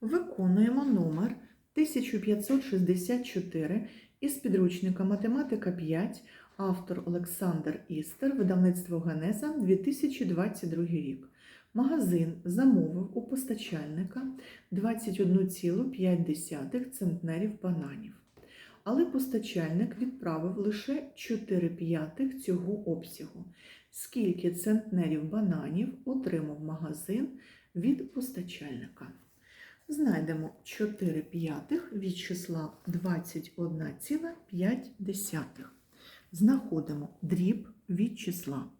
Виконуємо номер 1564 із підручника Математика 5, автор Олександр Істер, видавництво Генеза 2022 рік. Магазин замовив у постачальника 21,5 центнерів бананів. Але постачальник відправив лише 4 п'ятих цього обсягу. Скільки центнерів бананів отримав магазин від постачальника? Знайдемо 4 п'ятих від числа 21,5. Знаходимо дріб від числа.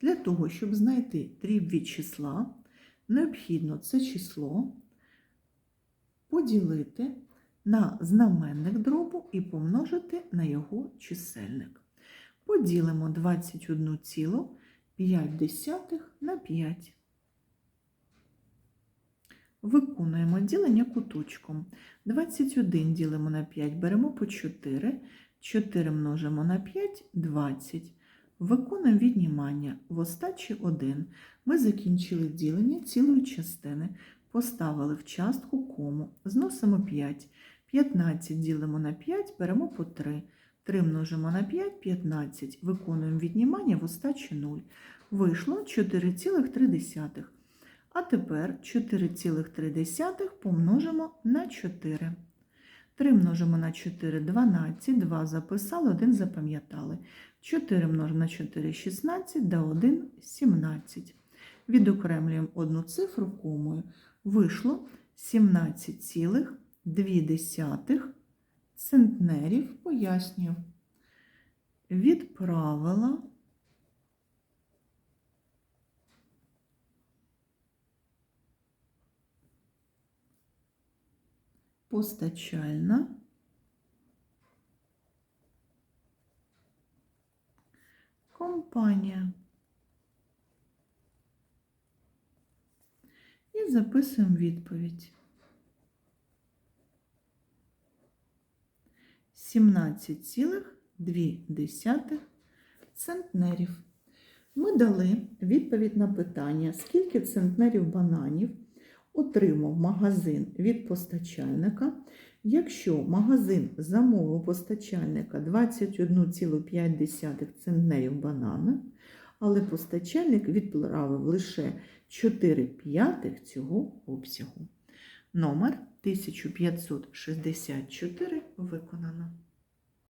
Для того, щоб знайти дріб від числа, необхідно це число поділити на знаменник дробу і помножити на його чисельник. Поділимо 21,5 на 5. Виконуємо ділення куточком. 21 ділимо на 5, беремо по 4. 4 множимо на 5 20. Виконуємо віднімання в остачі 1. Ми закінчили ділення цілої частини. Поставили в частку кому. Зносимо 5. 15 ділимо на 5, беремо по 3. 3 множимо на 5 15. Виконуємо віднімання в остачі 0. Вийшло 4,3. А тепер 4,3 помножимо на 4. 3 множимо на 4 12, 2 записали, 1 запам'ятали. 4 множимо на 4 16, да 1 17. Відокремлюємо одну цифру комою. Вийшло 17,2 центнерів, пояснюю. Відправила постачальна компанія. І записуємо відповідь. 17,2 центнерів. Ми дали відповідь на питання, скільки центнерів бананів отримав магазин від постачальника, якщо магазин замовив постачальника 21,5 центнерів банана, але постачальник відправив лише 4 п'ятих цього обсягу. Номер 1564 виконано.